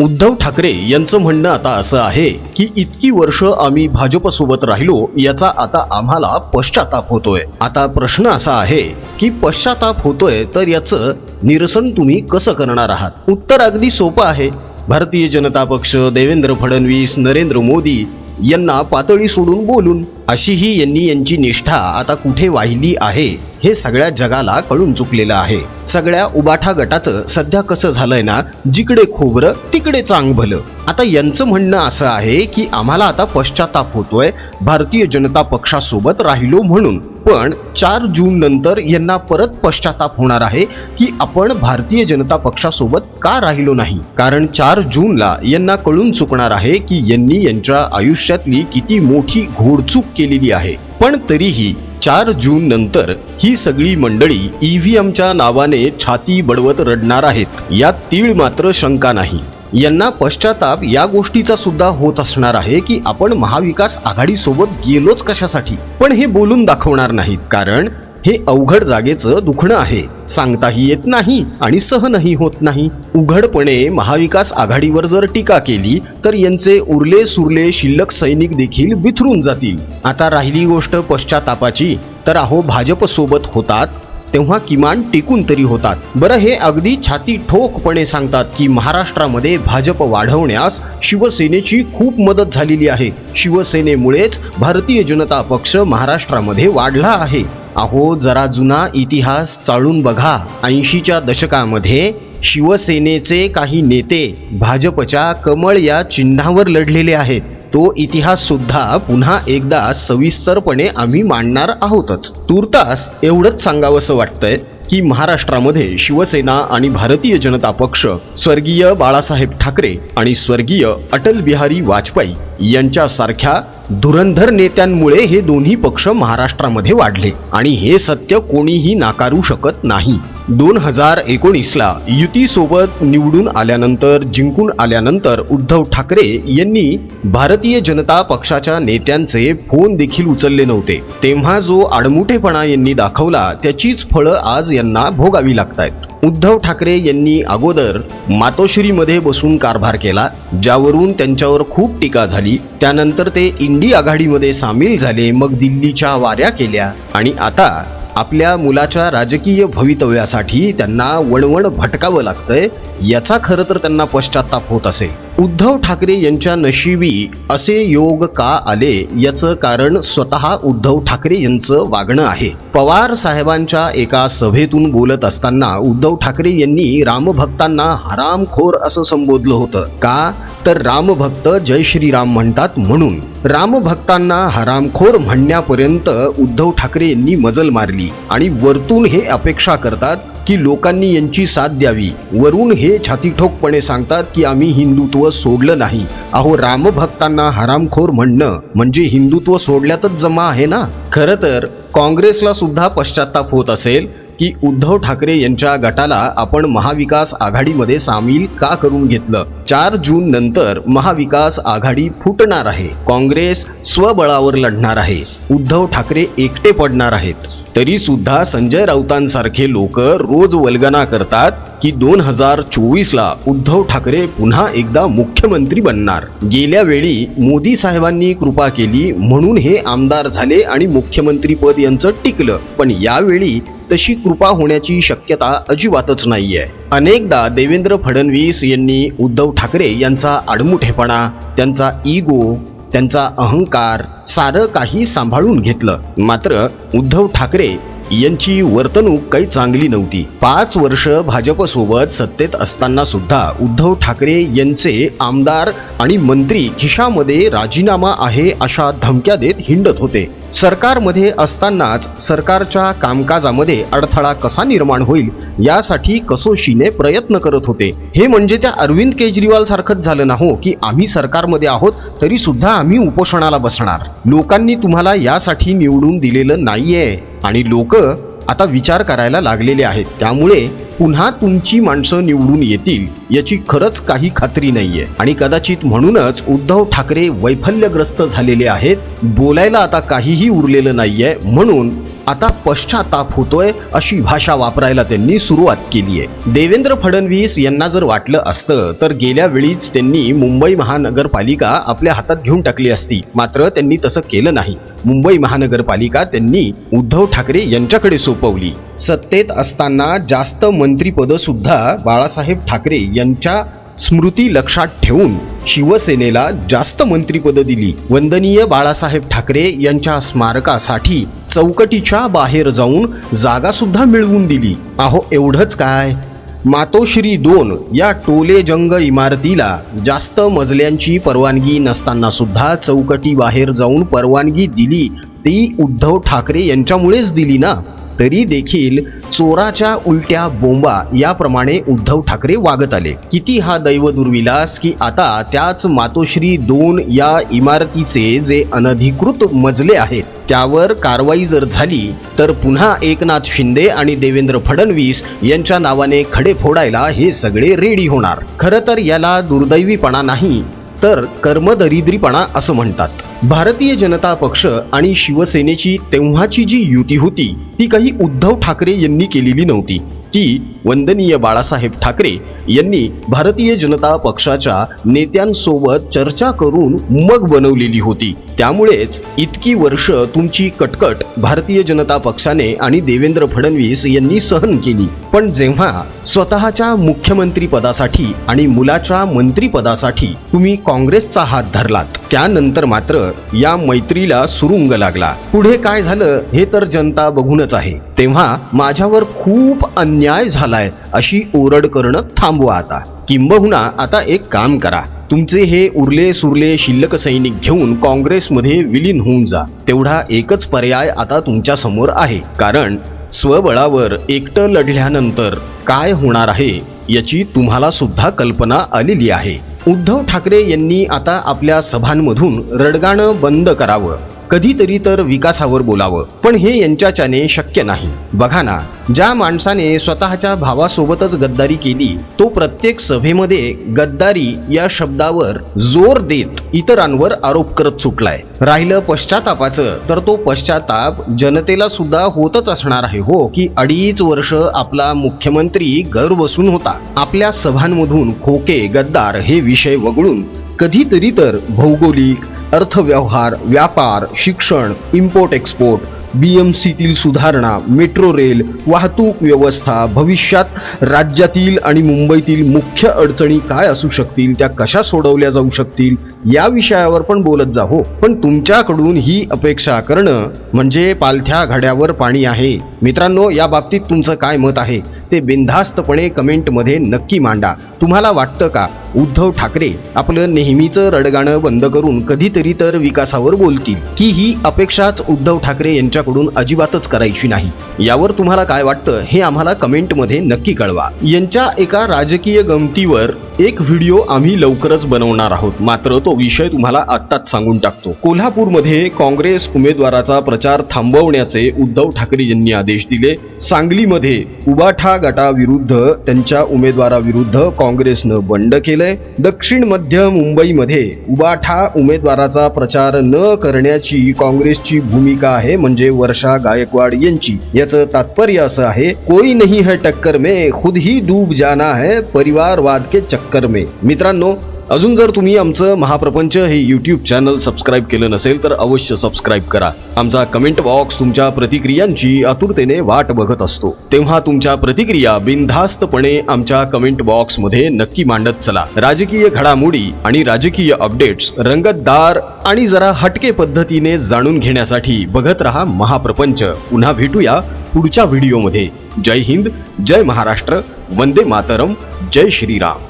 उद्धव ठाकरे यांचं म्हणणं आता असं आहे की इतकी वर्ष आम्ही भाजपसोबत राहिलो याचा आता आम्हाला पश्चाताप होतोय. आता प्रश्न असा आहे की पश्चाताप होतोय तर याचं निरसन तुम्ही कसं करणार आहात? उत्तर अगदी सोपं आहे. भारतीय जनता पक्ष देवेंद्र फडणवीस नरेंद्र मोदी यांना पातळी सोडून बोलून अशीही यांनी यांची निष्ठा आता कुठे वाहिली आहे हे सगळ्या जगाला कळून चुकलेलं आहे. सगळ्या उबाठा गटाचं सध्या कसं झालंय ना जिकडे खोबरं तिकडे चांग भलं आता यांचं म्हणणं असं आहे की आम्हाला आता पश्चाताप होतोय भारतीय जनता पक्षासोबत राहिलो म्हणून. पण चार जून नंतर यांना परत पश्चाताप होणार आहे की आपण भारतीय जनता पक्षासोबत का राहिलो नाही? कारण चार जूनला यांना कळून चुकणार आहे की यांनी यांच्या आयुष्यातली किती मोठी घोडचूक केलेली आहे. पण तरीही चार जून नंतर ही सगळी मंडळी ईव्हीएमच्या नावाने छाती बडवत रडणार आहेत. यात तीळ मात्र शंका नाही. यांना पश्चाताप या गोष्टीचा सुद्धा होत असणार आहे की आपण महाविकास आघाडीसोबत गेलोच कशासाठी? पण हे बोलून दाखवणार नाहीत कारण हे अवघड जागेचं दुखणं आहे. सांगताही येत नाही आणि सहनही होत नाही. उघडपणे महाविकास आघाडीवर जर टीका केली तर यांचे उरले सुरले शिल्लक सैनिक देखील बिथरून जातील. आता राहिली गोष्ट पश्चातापाची. तर अहो भाजपसोबत होतात तेव्हा किमान टिकून तरी होतात. बरं हे अगदी छाती ठोकपणे सांगतात की महाराष्ट्रामध्ये भाजप वाढवण्यास शिवसेनेची खूप मदत झालेली आहे. शिवसेनेमुळेच भारतीय जनता पक्ष महाराष्ट्रामध्ये वाढला आहे. अहो जरा जुना इतिहास चाळून बघा. ऐंशीच्या दशकामध्ये शिवसेनेचे काही नेते भाजपच्या कमळ या चिन्हावर लढलेले आहेत. तो इतिहास सुद्धा पुन्हा एकदा सविस्तरपणे आम्ही मांडणार आहोतच. तुर्तास एवढंच सांगावंसं वाटतंय की महाराष्ट्रामध्ये शिवसेना आणि भारतीय जनता पक्ष स्वर्गीय बाळासाहेब ठाकरे आणि स्वर्गीय अटल बिहारी वाजपेयी यांच्यासारख्या धुरंधर नेत्यांमुळे हे दोन्ही पक्ष महाराष्ट्रामध्ये वाढले. आणि हे सत्य कोणीही नाकारू शकत नाही. दोन हजार एकोणीसला युतीसोबत निवडून आल्यानंतर जिंकून आल्यानंतर उद्धव ठाकरे यांनी भारतीय जनता पक्षाच्या नेत्यांचे फोन देखील उचलले नव्हते. तेव्हा जो आडमुठेपणा यांनी दाखवला त्याचीच फळं आज यांना भोगावी लागतायत. उद्धव ठाकरे यांनी अगोदर मातोश्रीमध्ये बसून कारभार केला ज्यावरून त्यांच्यावर खूप टीका झाली. त्यानंतर ते इंडी आघाडीमध्ये सामील झाले मग दिल्लीच्या वाऱ्या केल्या आणि आता आपल्या मुलाच्या राजकीय भवितव्यासाठी त्यांना वणवण भटकावं लागतंय याचा खरं तर त्यांना पश्चाताप होत असे. उद्धव ठाकरे यांच्या नशिबी असे योग का आले याचं कारण स्वतः उद्धव ठाकरे यांचं वागणं आहे. पवार साहेबांच्या एका सभेतून बोलत असताना उद्धव ठाकरे यांनी रामभक्तांना हरामखोर असं संबोधलं होतं. का? तर रामभक्त जय श्रीराम म्हणतात म्हणून. रामभक्तांना हरामखोर म्हणण्यापर्यंत उद्धव ठाकरे यांनी मजल मारली आणि वरतून हे अपेक्षा करतात की लोकांनी यांची साथ द्यावी. वरून हे छातीठोकपणे सांगतात की आम्ही हिंदुत्व सोडलं नाही. अहो रामभक्तांना हरामखोर म्हणणं म्हणजे हिंदुत्व सोडल्यातच जमा आहे ना? खरं तर काँग्रेसला सुद्धा पश्चाताप होत असेल की उद्धव ठाकरे यांच्या गटाला आपण महाविकास आघाडीमध्ये सामील का करून घेतलं? चार जून नंतर महाविकास आघाडी फुटणार आहे. काँग्रेस स्वबळावर लढणार आहे. उद्धव ठाकरे एकटे पडणार आहेत. तरी सुद्धा संजय राऊतांसारखे लोक रोज वल्गना करतात की दोन हजार चोवीसला उद्धव ठाकरे पुन्हा एकदा मुख्यमंत्री बनणार. गेल्या वेळी मोदी साहेबांनी कृपा केली म्हणून हे आमदार झाले आणि मुख्यमंत्री पद यांचं टिकलं. पण यावेळी तशी कृपा होण्याची शक्यता अजिबातच नाही आहे अनेकदा देवेंद्र फडणवीस यांनी उद्धव ठाकरे यांचा आडमुठेपणा त्यांचा इगो त्यांचा अहंकार सारं काही सांभाळून घेतलं. मात्र उद्धव ठाकरे यांची वर्तणूक काही चांगली नव्हती. पाच वर्ष भाजपसोबत सत्तेत असताना सुद्धा उद्धव ठाकरे यांचे आमदार आणि मंत्री खिशामध्ये राजीनामा आहे अशा धमक्या देत हिंडत होते. सरकारमध्ये असतानाच सरकारच्या कामकाजामध्ये अडथळा कसा निर्माण होईल यासाठी कसोशीने प्रयत्न करत होते. हे म्हणजे त्या अरविंद केजरीवाल सारखंच झालं ना हो की आम्ही सरकारमध्ये आहोत तरी सुद्धा आम्ही उपोषणाला बसणार. लोकांनी तुम्हाला यासाठी निवडून दिलेलं नाहीये. आणि लोक आता विचार करायला लागलेले आहेत. त्यामुळे पुन्हा तुमची माणसं निवडून येतील याची खरंच काही खात्री नाहीये. आणि कदाचित म्हणूनच उद्धव ठाकरे वैफल्यग्रस्त झालेले आहेत. बोलायला आता काहीही उरलेलं नाहीये. म्हणून आता पश्चाताप होतोय अशी भाषा वापरायला त्यांनी सुरुवात केली आहे. देवेंद्र फडणवीस यांना जर वाटलं असतं तर गेल्या वेळीच त्यांनी मुंबई महानगरपालिका आपल्या हातात घेऊन टाकली असती. मात्र त्यांनी तसं केलं नाही. मुंबई महानगरपालिका त्यांनी उद्धव ठाकरे यांच्याकडे सोपवली. सत्तेत असताना जास्त मंत्रीपद सुद्धा बाळासाहेब ठाकरे यांच्या स्मृती लक्षात ठेवून शिवसेनेला जास्त मंत्रिपदं दिली. वंदनीय बाळासाहेब ठाकरे यांच्या स्मारकासाठी चौकटीच्या बाहेर जाऊन जागा सुद्धा मिळवून दिली. अहो एवढंच काय? मातोश्री दोन या टोले जंग इमारतीला जास्त मजल्यांची परवानगी नसताना सुद्धा चौकटी बाहेर जाऊन परवानगी दिली. ती उद्धव ठाकरे यांच्यामुळेच दिली ना? तरी देखील चोराच्या उलट्या बोंबा याप्रमाणे उद्धव ठाकरे वागत आले. किती हा दैव दुर्विलास की आता त्याच मातोश्री दोन या इमारतीचे जे अनधिकृत मजले आहेत त्यावर कारवाई जर झाली तर पुन्हा एकनाथ शिंदे आणि देवेंद्र फडणवीस यांच्या नावाने खडे फोडायला हे सगळे रेडी होणार. खरं तर याला दुर्दैवीपणा नाही तर कर्मदरिद्रीपणा असं म्हणतात. भारतीय जनता पक्ष आणि शिवसेनेची तेव्हाची जी युती होती ती काही उद्धव ठाकरे यांनी केलेली नव्हती. ती वंदनीय बाळासाहेब ठाकरे यांनी भारतीय जनता पक्षाच्या नेत्यांसोबत चर्चा करून मग बनवलेली होती. त्यामुळेच इतकी वर्ष तुमची कटकट भारतीय जनता पक्षाने आणि देवेंद्र फडणवीस यांनी सहन केली. पण जेव्हा स्वतःच्या मुख्यमंत्री पदासाठी आणि मुलाच्या मंत्रीपदासाठी तुम्ही काँग्रेसचा हात धरलात त्यानंतर मात्र या मैत्रीला सुरुंग लागला. पुढे काय झालं हे तर जनता बघूनच आहे. तेव्हा माझ्यावर खूप अन्याय झालाय अशी ओरड करणं थांबवा आता. किंबहुना आता एक काम करा. तुमचे हे उरले सुरले शिल्लक सैनिक घेऊन काँग्रेसमध्ये विलीन होऊन जा. तेवढा एकच पर्याय आता तुमच्यासमोर आहे. कारण स्वबळावर एकटं लढल्यानंतर काय होणार आहे याची तुम्हाला सुद्धा कल्पना आलेली आहे. उद्धव ठाकरे यांनी आता आपल्या सभांमधून रडगाणं बंद करावं. कधीतरी तर विकासावर बोलावं. पण हे यांच्याच्याने शक्य नाही. बघा ना ज्या माणसाने स्वतःच्या भावासोबतच गद्दारी केली तो प्रत्येक सभेमध्ये गद्दारी या शब्दावर जोर देत इतरांवर आरोप करत सुटलाय. राहिलं पश्चातापाचं तर तो पश्चाताप जनतेला सुद्धा होतच असणार आहे हो की अडीच वर्ष आपला मुख्यमंत्री घर बसून होता. आपल्या सभांमधून खोके गद्दार हे विषय वगळून कधीतरी तर भौगोलिक अर्थव्यवहार व्यापार शिक्षण इम्पोर्ट एक्सपोर्ट बी एम सीतील सुधारणा मेट्रो रेल वाहतूक व्यवस्था भविष्यात राज्यातील आणि मुंबईतील मुख्य अडचणी काय असू शकतील त्या कशा सोडवल्या जाऊ शकतील या विषयावर पण बोलत जा हो पण तुमच्याकडून ही अपेक्षा करणं म्हणजे पालथ्या घड्यावर पाणी आहे. मित्रांनो या बाबतीत तुमचं काय मत आहे? ते बिनधास्तपणे कमेंटमध्ये नक्की मांडा. तुम्हाला वाटतं का? उद्धव ठाकरे आपलं नेहमीचं रडगाणं बंद करून कधीतरी तर विकासावर बोलतील. की ही अपेक्षाच उद्धव ठाकरे यांच्याकडून अजिबातच करायची नाही. यावर तुम्हाला काय वाटतं हे आम्हाला कमेंटमध्ये नक्की कळवा. यांच्या एका राजकीय गमतीवर एक व्हिडिओ आम्ही लवकरच बनवणार आहोत. मात्र तो विषय तुम्हाला आत्ताच सांगून टाकतो. कोल्हापूरमध्ये काँग्रेस उमेदवाराचा प्रचार थांबवण्याचे उद्धव ठाकरे यांनी आदेश दिले. सांगलीमध्ये उबाठा गटाविरुद्ध त्यांच्या उमेदवाराविरुद्ध काँग्रेसनं बंड केलंय. दक्षिण मध्य मुंबईमध्ये उबाठा उमेदवाराचा प्रचार न करण्याची काँग्रेसची भूमिका आहे म्हणजे वर्षा गायकवाड यांची. याचं तात्पर्य असं आहे कोई नाही है टक्कर में खुद ही डूब जाना है परिवारवाद के चक्कर कर्मे. मित्रांनो अजून जर तुम्ही आमचं महाप्रपंच हे यूट्यूब चॅनल सबस्क्राईब केलं नसेल तर अवश्य सबस्क्राईब करा. आमचा कमेंट बॉक्स तुमच्या प्रतिक्रियांची आतुरतेने वाट बघत असतो. तेव्हा तुमच्या प्रतिक्रिया बिनधास्तपणे आमच्या कमेंट बॉक्समध्ये नक्की मांडत चला. राजकीय घडामोडी आणि राजकीय अपडेट्स रंगतदार आणि जरा हटके पद्धतीने जाणून घेण्यासाठी बघत रहा महाप्रपंच. पुन्हा भेटूया पुढच्या व्हिडिओमध्ये जय हिंद जय महाराष्ट्र वंदे मातरम जय श्रीराम.